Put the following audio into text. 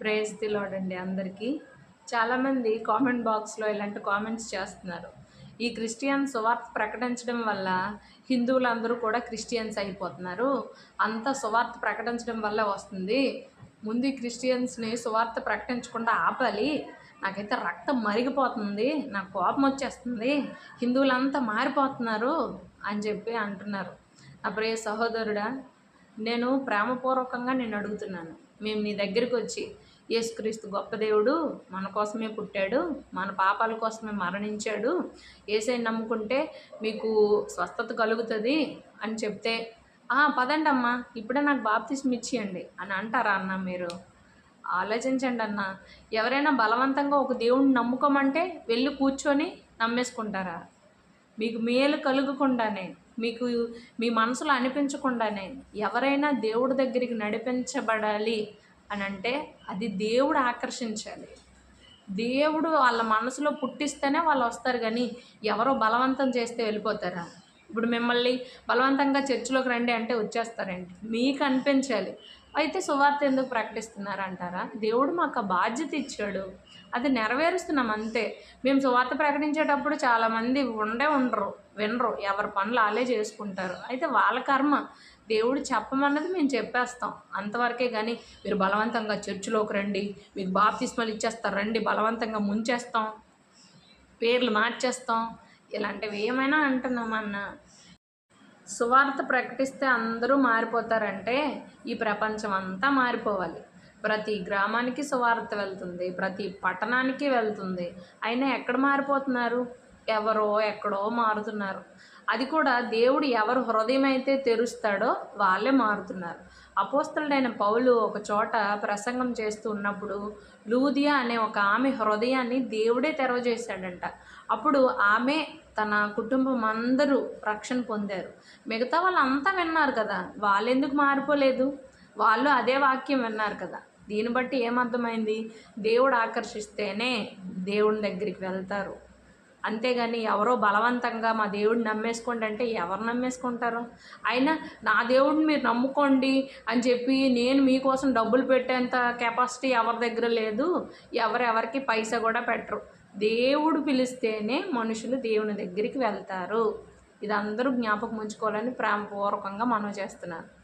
Praise తిలోడండి అందరికీ. చాలామంది comment బాక్స్లో ఇలాంటి కామెంట్స్ చేస్తున్నారు. ఈ క్రిస్టియన్ సువార్త ప్రకటించడం వల్ల హిందువులందరూ కూడా క్రిస్టియన్స్ అయిపోతున్నారు. అంత సువార్త ప్రకటించడం వల్ల వస్తుంది. ముందు క్రిస్టియన్స్ని సువార్త ప్రకటించకుండా ఆపాలి. నాకైతే రక్తం మరిగిపోతుంది. నాకు కోపం వచ్చేస్తుంది. హిందువులంతా మారిపోతున్నారు అని చెప్పి అంటున్నారు. నా ప్రియ సహోదరుడా నేను ప్రేమపూర్వకంగా నేను అడుగుతున్నాను. మేము నీ దగ్గరికి వచ్చి యేసుక్రీస్తు గొప్ప దేవుడు మన కోసమే పుట్టాడు మన పాపాల కోసమే మరణించాడు. ఏసై నమ్ముకుంటే మీకు స్వస్థత కలుగుతుంది అని చెప్తే పదండి అమ్మా ఇప్పుడే నాకు బాప్తిస్మ ఇచ్చేయండి అని అంటారా అన్న మీరు? ఆలోచించండి అన్న. ఎవరైనా బలవంతంగా ఒక దేవుడిని నమ్ముకోమంటే వెళ్ళి కూర్చొని నమ్మేసుకుంటారా? మీకు మేలు కలుగకుండానే మీకు మీ మనసులో అనిపించకుండానే ఎవరైనా దేవుడి దగ్గరికి నడిపించబడాలి అని అంటే అది దేవుడు ఆకర్షించాలి. దేవుడు వాళ్ళ మనసులో పుట్టిస్తేనే వాళ్ళు వస్తారు కానీ ఎవరో బలవంతం చేస్తే వెళ్ళిపోతారా? ఇప్పుడు మిమ్మల్ని బలవంతంగా చర్చిలోకి రండి అంటే వచ్చేస్తారండి. మీకు అనిపించాలి. అయితే సువార్త ఎందుకు ప్రకటిస్తున్నారు అంటారా దేవుడు మాకు ఆ బాధ్యత ఇచ్చాడు. అది నెరవేరుస్తున్నాం అంతే. మేము సువార్త ప్రకటించేటప్పుడు చాలామంది ఉండే ఉండరు వినరు. ఎవరి పనులు వాళ్ళే చేసుకుంటారు. అయితే వాళ్ళ కర్మ దేవుడు చెప్పమన్నది మేము చెప్పేస్తాం. అంతవరకే కానీ మీరు బలవంతంగా చర్చిలోకి రండి మీకు బాప్తిస్మలు ఇచ్చేస్తారు రండి బలవంతంగా ముంచేస్తాం పేర్లు మార్చేస్తాం. ఇలాంటివి ఏమైనా అంటున్నామన్నా సువార్త ప్రకటిస్తే అందరూ మారిపోతారంటే ఈ ప్రపంచం అంతా మారిపోవాలి. ప్రతి గ్రామానికి సువార్త వెళ్తుంది ప్రతి పట్టణానికి వెళ్తుంది. అయినా ఎక్కడ మారిపోతున్నారు? ఎవరో ఎక్కడో మారుతున్నారు. అది కూడా దేవుడు ఎవరు హృదయం అయితే తెరుస్తాడో వాళ్ళే మారుతున్నారు. అపోస్తలుడైన పౌలు ఒక చోట ప్రసంగం చేస్తూ ఉన్నప్పుడు లూదియా అనే ఒక ఆమె హృదయాన్ని దేవుడే తెరవజేశాడంట. అప్పుడు ఆమె తన కుటుంబం అందరూ రక్షణ పొందారు. మిగతా వాళ్ళంతా విన్నారు కదా వాళ్ళెందుకు మారిపోలేదు? వాళ్ళు అదే వాక్యం విన్నారు కదా. దీన్ని బట్టి ఏమర్థమైంది? దేవుడు ఆకర్షిస్తేనే దేవుని దగ్గరికి వెళ్తారు. అంతేగాని ఎవరో బలవంతంగా మా దేవుడిని నమ్మేసుకోండి అంటే ఎవరు నమ్మేసుకుంటారు? అయినా నా దేవుడిని మీరు నమ్ముకోండి అని చెప్పి నేను మీకోసం డబ్బులు పెట్టేంత కెపాసిటీ ఎవరి దగ్గర లేదు. ఎవరెవరికి పైసా కూడా పెట్టరు. దేవుడు పిలిస్తేనే మనుషులు దేవుని దగ్గరికి వెళ్తారు. ఇది అందరూ జ్ఞాపకం ఉంచుకోవాలని ప్రేమపూర్వకంగా మనం చేస్తున్నాను.